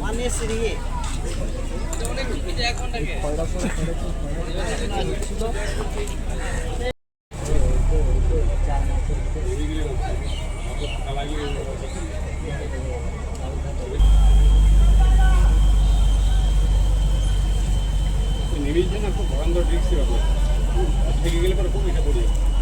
মানে শ্রী নেমের জন্য খুব ভয়ঙ্কর রিক্স হবে থেকে গেলে পরে খুব এটা পড়ে যাবে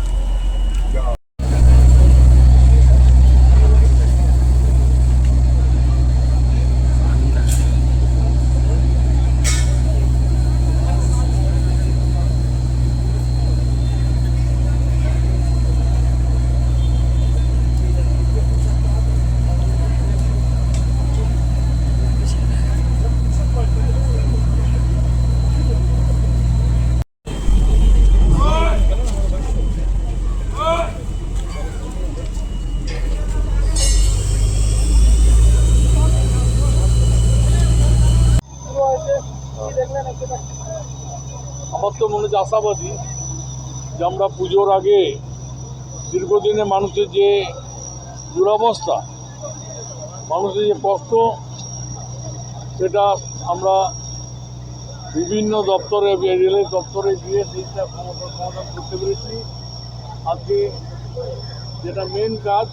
আমার তো মনে হচ্ছে আশাবাদী যে আমরা পুজোর আগে দীর্ঘদিনে মানুষের যে দুরবস্থা, মানুষের যে কষ্ট, সেটা আমরা বিভিন্ন দপ্তরে, রেলের দপ্তরে গিয়ে সেইটা সমাধান সমাধান করতে পেরেছি। আজকে যেটা মেন কাজ,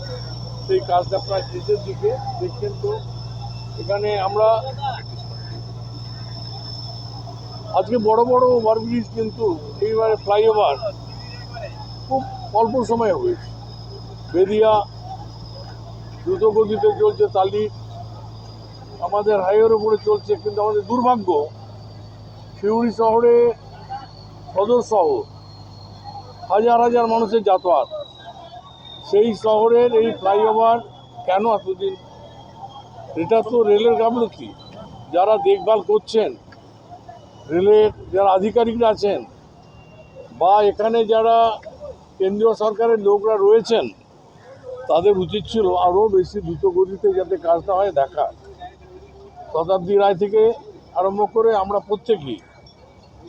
সেই কাজটা প্রায় শেষের দিকে, দেখছেন তো? এখানে আমরা আজকে বড় বড় ওভারব্রিজ কিন্তু এইবারে ফ্লাইওভার খুব অল্প সময়ে হয়েছে। বেদিয়া দ্রুতগতিতে চলছে, তালি আমাদের হাইওয়ের উপরে চলছে, কিন্তু আমাদের দুর্ভাগ্য শিউড়ি শহরে সদর শহর, হাজার হাজার মানুষের যাতায়াত। সেই শহরের এই ফ্লাইওভার কেন এতদিন? এটা তো রেলের গাফলতি। যারা দেখভাল করছেন রেলের যারা আধিকারিকরা আছেন বা এখানে যারা কেন্দ্রীয় সরকারের লোকরা রয়েছেন, তাদের উচিত ছিল আরও বেশি দ্রুত গতিতে যাতে কাজটা হয় দেখা। শতাব্দী রায় থেকে আরম্ভ করে আমরা প্রত্যেকেই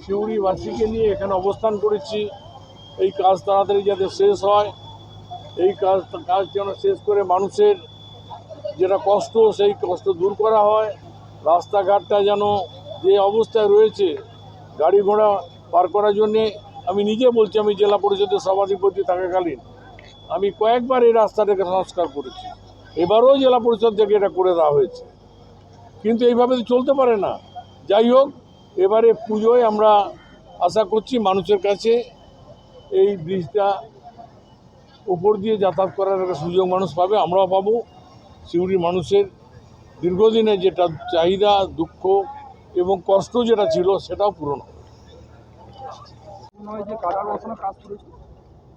শিউড়িবাসীকে নিয়ে এখানে অবস্থান করেছি। এই কাজ তাড়াতাড়ি যাতে শেষ হয়, এই কাজ কাজ যেন শেষ করে মানুষের যেটা কষ্ট, সেই কষ্ট দূর করা হয়। রাস্তাঘাটটা যেন যে অবস্থায় রয়েছে, গাড়ি ঘোড়া পার করার জন্যে, আমি নিজে বলছি, আমি জেলা পরিষদের সভাধিপতি থাকাকালীন, আমি কয়েকবার এই রাস্তাটাকে সংস্কার করেছি। এবারও জেলা পরিষদ থেকে এটা করে দেওয়া হয়েছে। কিন্তু এইভাবে তো চলতে পারে না। যাই হোক, এবারে পুজোয় আমরা আশা করছি মানুষের কাছে এই ব্রিজটা উপর দিয়ে যাতায়াত করার একটা সুযোগ মানুষ পাবে, আমরাও পাবো। সিউড়ির মানুষের দীর্ঘদিনের যেটা চাহিদা, দুঃখ এবং কষ্ট যেটা ছিল সেটাও পূরণ হবে।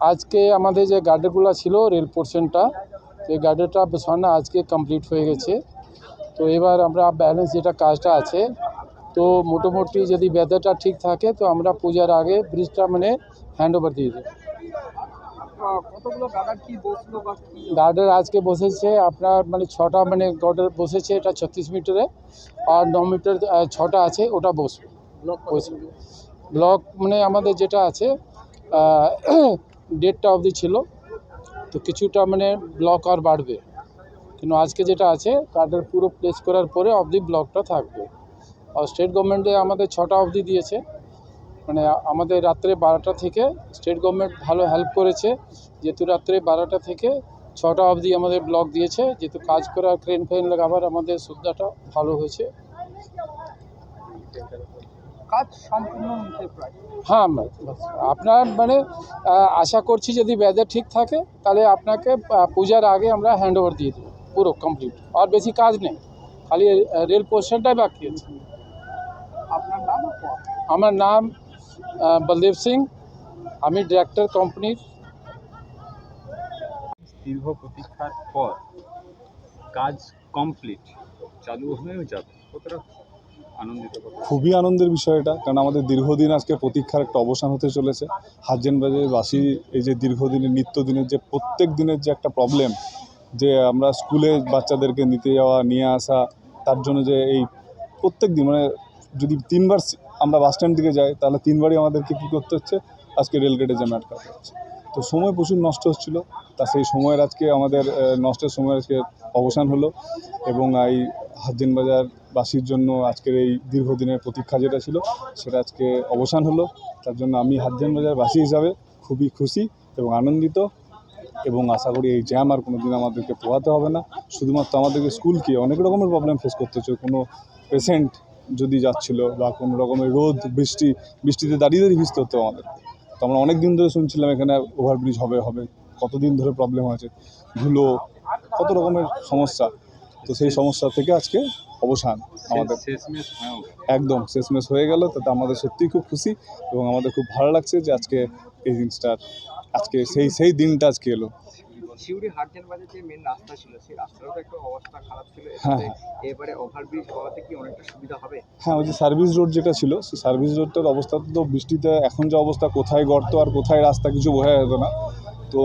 আজকে আমাদের যে গার্ডেরগুলো ছিল রেল পোর্শনটা সেই গার্ডেরটা বসানো আজকে কমপ্লিট হয়ে গেছে। তো এবার আমরা ব্যালেন্স যেটা কাজটা আছে তো মোটামুটি যদি ওয়েদারটা ঠিক থাকে তো আমরা পূজার আগে ব্রিজটা মানে হ্যান্ড ওভার দিয়ে দেবো। কতগুলো গার্ডার কি বসল বা গার্ডার আজকে বসেছে আপনার মানে ছটা মানে গার্ডার বসেছে এটা ছত্রিশ মিটারে আর ন মিটার ছটা আছে ওটা বসবে। বসবে। ব্লক মানে আমাদের যেটা আছে ডেটটা অবধি ছিল তো কিছুটা মানে ব্লক আর বাড়বে। কিন্তু আজকে যেটা আছে কার্ডের পুরো প্লেস করার পরে অবধি ব্লকটা থাকবে। আর স্টেট গভর্নমেন্টে আমাদের ছটা অবধি দিয়েছে। মানে আমাদের রাত্রে বারোটা থেকে স্টেট গভর্নমেন্ট ভালো হেল্প করেছে। যেহেতু রাত্রে বারোটা থেকে ছটা অবধি আমাদের ব্লক দিয়েছে যেহেতু কাজ করা ক্রেন ফ্রেন লাগাবার আমাদের সুবিধাটা ভালো হয়েছে। কাজ সম্পূর্ণ হ্যাঁ আপনার মানে আশা করছি যদি ওয়েদার ঠিক থাকে তাহলে আপনাকে পূজার আগে আমরা হ্যান্ড ওভার দিয়ে দেবো পুরো কমপ্লিট আর বেশি কাজ নেই খালি রেল পোর্শনটাই বাকি আছে। আপনার নাম আমার নাম বলদেব সিং আমি ডিরেক্টর কোম্পানির দীর্ঘ প্রতীক্ষার পর কাজ কমপ্লিট চালু হয়েও যাবে। কতটা আনন্দিত খুবই আনন্দের বিষয় এটা কারণ আমাদের দীর্ঘদিন আজকে প্রতীক্ষার একটা অবসান হতে চলেছে। হাজেনবাজারবাসী এই যে দীর্ঘদিনের নিত্যদিনের যে প্রত্যেক দিনের যে একটা প্রবলেম যে আমরা স্কুলে বাচ্চাদেরকে নিতে যাওয়া নিয়ে আসা তার জন্য যে এই প্রত্যেক দিন মানে যদি তিনবার সি- আমরা বাস স্ট্যান্ড দিকে যাই, তাহলে তিনবারই আমাদেরকে কী করতে হচ্ছে? আজকে রেলগেটে জ্যাম আটকাতে হচ্ছে। তো সময় প্রচুর নষ্ট হচ্ছিল, তা সেই সময়ের আজকে আমাদের নষ্টের সময় আজকে অবসান হলো এবং এই হাজিন বাজারবাসীর জন্য আজকের এই দীর্ঘদিনের প্রতীক্ষা যেটা ছিল, সেটা আজকে অবসান হলো। তার জন্য আমি হাজিন বাজারবাসী হিসাবে খুবই খুশি এবং আনন্দিত এবং আশা করি এই জ্যাম আর কোনো দিন আমাদেরকে পোহাতে হবে না। শুধুমাত্র আমাদেরকে স্কুলকে অনেক রকমের প্রবলেম ফেস করতে হচ্ছে। কোনো পেশেন্ট যদি যাচ্ছিল বা কোনো রকমের রোদ বৃষ্টি বৃষ্টিতে দাঁড়িয়ে দাঁড়িয়ে ভিজতে হতো আমাদের। তো আমরা অনেক দিন ধরে শুনছিলাম এখানে ওভারব্রিজ হবে হবে। কতদিন ধরে প্রবলেম হয়েছে? ধুলো কত রকমের সমস্যা। তো সেই সমস্যা থেকে আজকে অবসান আমাদের। হ্যাঁ। একদম শেষমেশ হয়ে গেল। তাতে আমাদের সত্যিই খুব খুশি এবং আমাদের খুব ভালো লাগছে যে আজকে এই জিনিসটার আজকে সেই সেই দিনটা আজকে এলো। শিউরি হাটজেন বাজার যে মেন রাস্তা ছিল সেই রাস্তারও তো একটু অবস্থা খারাপ ছিল। হ্যাঁ, এটাতে এবারে ওভারব্রিজ হওয়াতে কি অনেকটা সুবিধা হবে? হ্যাঁ ওই যে সার্ভিস রোড যেটা ছিল সেই সার্ভিস রোডটার অবস্থা তো বৃষ্টিতে এখন যে অবস্থা কোথায় গর্ত আর কোথায় রাস্তা কিছু বোঝা যেত না। তো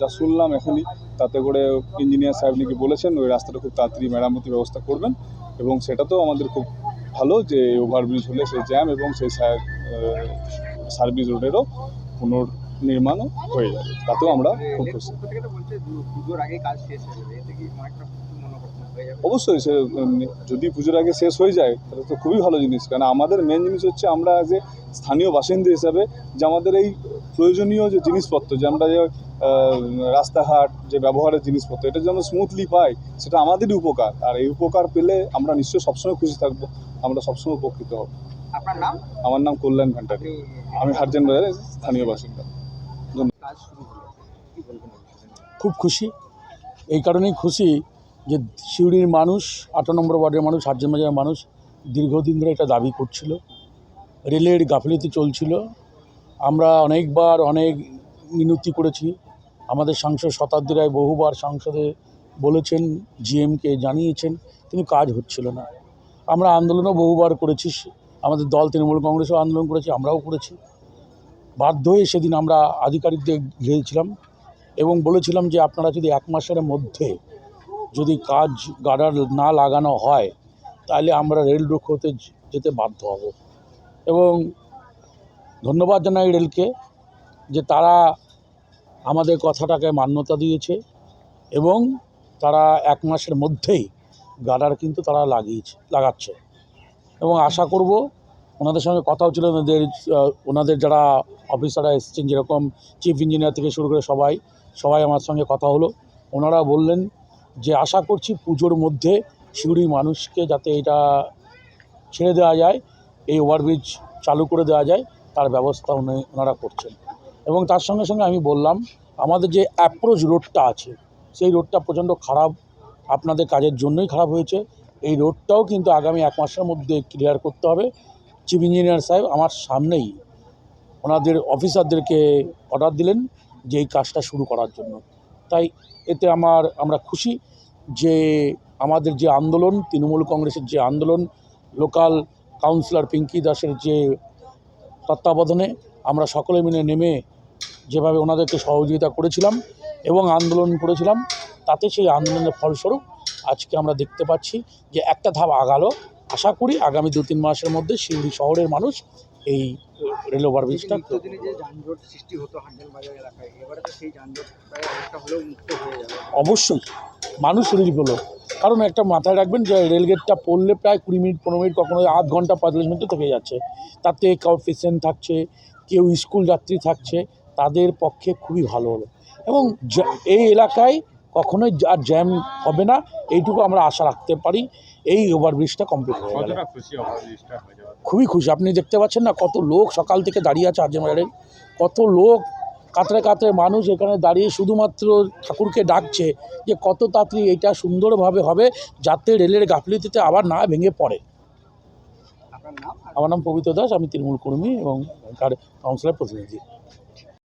যা শুনলাম এখনই তাতে করে ইঞ্জিনিয়ার সাহেব নাকি বলেছেন ওই রাস্তাটা খুব তাড়াতাড়ি মেরামতি ব্যবস্থা করবেন এবং সেটা তো আমাদের খুব ভালো যে ওভারব্রিজ হলে সেই জ্যাম এবং সেই সার্ভিস রোডেরও পুনর্নির্মাণও হয়ে যাবে। তাতেও আমরা খুব খুশি। অবশ্যই সে যদি পুজোর আগে শেষ হয়ে যায় তাহলে তো খুবই ভালো জিনিস। কারণ আমাদের মেন জিনিস হচ্ছে আমরা যে স্থানীয় বাসিন্দা হিসাবে যে আমাদের এই প্রয়োজনীয় যে জিনিসপত্র যে আমরা যে রাস্তাঘাট যে ব্যবহারের জিনিসপত্র এটা যেন স্মুথলি পাই সেটা আমাদেরই উপকার। আর এই উপকার পেলে আমরা নিশ্চয়ই সবসময় খুশি থাকব আমরা সবসময় উপকৃত হব। আপনার নাম? আমার নাম কল্যাণ ভান্ডারী। আমি হারজেন বাজারের স্থানীয় বাসিন্দা। খুব খুশি। এই কারণেই খুশি যে সিউড়ির মানুষ, আঠারো নম্বর ওয়ার্ডের মানুষ হাটজন বাজারের মানুষ দীর্ঘদিন ধরে এটা দাবি করছিল। রেলের গাফিলতি চলছিল। আমরা অনেকবার অনেক মিনতি করেছি। আমাদের সাংসদ শতাব্দী রায় বহুবার সংসদে বলেছেন, জিএমকে জানিয়েছেন, কিন্তু কাজ হচ্ছিল না। আমরা আন্দোলনও বহুবার করেছি। আমাদের দল, তৃণমূল কংগ্রেসও আন্দোলন করেছি, আমরাও করেছি। বাধ্য হয়ে সেদিন আমরা আধিকারিকদের গিয়েছিলাম এবং বলেছিলাম যে আপনারা যদি এক মাসের মধ্যে যদি কাজ গার্ডার না লাগানো হয়, তাহলে আমরা রেল রুখ হতে যেতে বাধ্য হব। এবং ধন্যবাদ জানাই রেলকে যে তারা আমাদের কথাটাকে মান্যতা দিয়েছে এবং তারা এক মাসের মধ্যেই গাডার কিন্তু তারা লাগিয়েছে, লাগাচ্ছে। এবং আশা করব ওনাদের সঙ্গে কথা ছিল ওনাদের ওনাদের যারা অফিসাররা এসেছেন, যেরকম চিফ ইঞ্জিনিয়ার থেকে শুরু করে সবাই সবাই আমার সঙ্গে কথা হলো। ওনারা বললেন যে, আশা করছি পুজোর মধ্যে সিউড়ি মানুষকে যাতে এটা ছেড়ে দেওয়া যায়, এই ওভারব্রিজ চালু করে দেওয়া যায়, তার ব্যবস্থা উনি, ওনারা করছেন। এবং তার সঙ্গে সঙ্গে আমি বললাম, আমাদের যে অ্যাপ্রোচ রোডটা আছে, সেই রোডটা প্রচণ্ড খারাপ। আপনাদের কাজের জন্যই খারাপ হয়েছে। এই রোডটাও কিন্তু আগামী এক মাসের মধ্যে ক্লিয়ার করতে হবে। চিফ ইঞ্জিনিয়ার সাহেব আমার সামনেই ওনাদের অফিসারদেরকে অর্ডার দিলেন যে এই কাজটা শুরু করার জন্য। তাই এতে আমার, আমরা খুশি যে আমাদের যে আন্দোলন, তৃণমূল কংগ্রেসের যে আন্দোলন, লোকাল কাউন্সিলর পিঙ্কি দাসের যে তত্ত্বাবধানে আমরা সকলে মিলে নেমে যেভাবে ওনাদেরকে সহযোগিতা করেছিলাম এবং আন্দোলন করেছিলাম, তাতে সেই আন্দোলনের ফলস্বরূপ আজকে আমরা দেখতে পাচ্ছি যে একটা ধাপ আগালো। আশা করি আগামী দু তিন মাসের মধ্যে সিউড়ি শহরের মানুষ এই রেল ওভারব্রিজটা অবশ্যই মানুষ রিলিফ হলো। কারণ একটা মাথায় রাখবেন যে রেলগেটটা পড়লে প্রায় কুড়ি মিনিট পনেরো মিনিট কখনো আধ ঘণ্টা পঁয়তাল্লিশ মিনিট থেকে যাচ্ছে। তাতে কাউ পেশেন্ট থাকছে কেউ স্কুল যাত্রী থাকছে তাদের পক্ষে খুবই ভালো হলো। এবং এই এলাকায় কখনোই আর জ্যাম হবে না এইটুকু আমরা আশা রাখতে পারি। এই ওভারব্রিজটা কমপ্লিট হয়ে গেলে। হয়ে খুবই খুশি। আপনি দেখতে পাচ্ছেন না কত লোক সকাল থেকে দাঁড়িয়ে আছে আর্জেন বাজারে। কত লোক কাতরে কাতরে মানুষ এখানে দাঁড়িয়ে শুধুমাত্র ঠাকুরকে ডাকছে যে কত তাড়াতাড়ি এটা সুন্দরভাবে হবে যাতে রেলের গাফলিতিতে আবার না ভেঙে পড়ে। আমার নাম পবিত্র দাস আমি তৃণমূল কর্মী এবং কাউন্সিলর প্রতিনিধি।